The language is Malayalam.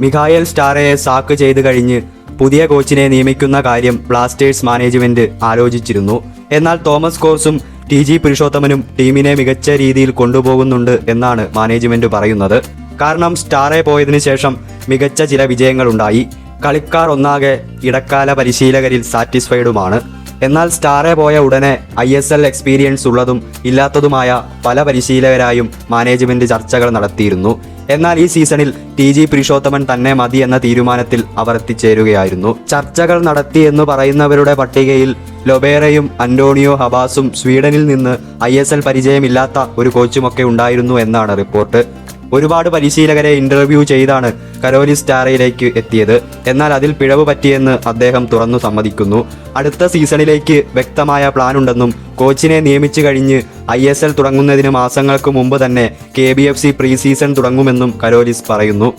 മിഖായൽ സ്റ്റാറയെ സാക്ക് ചെയ്തു കഴിഞ്ഞ് പുതിയ കോച്ചിനെ നിയമിക്കുന്ന കാര്യം ബ്ലാസ്റ്റേഴ്സ് മാനേജ്മെന്റ് ആലോചിച്ചിരുന്നു. എന്നാൽ തോമസ് കോർസും ടി ജി പുരുഷോത്തമനും ടീമിനെ മികച്ച രീതിയിൽ കൊണ്ടുപോകുന്നുണ്ട് എന്നാണ് മാനേജ്മെന്റ് പറയുന്നത്. കാരണം സ്റ്റാറെ പോയതിനു ശേഷം മികച്ച ചില വിജയങ്ങളുണ്ടായി. കളിക്കാർ ഒന്നാകെ ഇടക്കാല പരിശീലകരിൽ സാറ്റിസ്ഫൈഡുമാണ്. എന്നാൽ സ്റ്റാറെ പോയ ഉടനെ ഐ എസ് എൽ എക്സ്പീരിയൻസ് ഉള്ളതും ഇല്ലാത്തതുമായ പല പരിശീലകരായും മാനേജ്മെന്റ് ചർച്ചകൾ നടത്തിയിരുന്നു. എന്നാൽ ഈ സീസണിൽ ടി ജി പുരുഷോത്തമൻ തന്നെ മതി എന്ന തീരുമാനത്തിൽ അവർ എത്തിച്ചേരുകയായിരുന്നു. ചർച്ചകൾ നടത്തി എന്ന് പറയുന്നവരുടെ പട്ടികയിൽ ലൊബേറയും അന്റോണിയോ ഹബാസും സ്വീഡനിൽ നിന്ന് ഐ എസ് എൽ പരിചയമില്ലാത്ത ഒരു കോച്ചുമൊക്കെ ഉണ്ടായിരുന്നു എന്നാണ് റിപ്പോർട്ട്. ഒരുപാട് പരിശീലകരെ ഇന്റർവ്യൂ ചെയ്താണ് കരോലി സ്റ്റാറയിലേക്ക് എത്തിയത്. എന്നാൽ അതിൽ പിഴവ് പറ്റിയെന്ന് അദ്ദേഹം തുറന്നു സമ്മതിക്കുന്നു. അടുത്ത സീസണിലേക്ക് വ്യക്തമായ പ്ലാൻ ഉണ്ടെന്നും കോച്ചിനെ നിയമിച്ചു കഴിഞ്ഞ് ഐ എസ് എൽ തുടങ്ങുന്നതിന് മാസങ്ങൾക്ക് മുമ്പ് തന്നെ K B F C pre season തുടങ്ങുമെന്നും കരോലിസ് പറയുന്നു.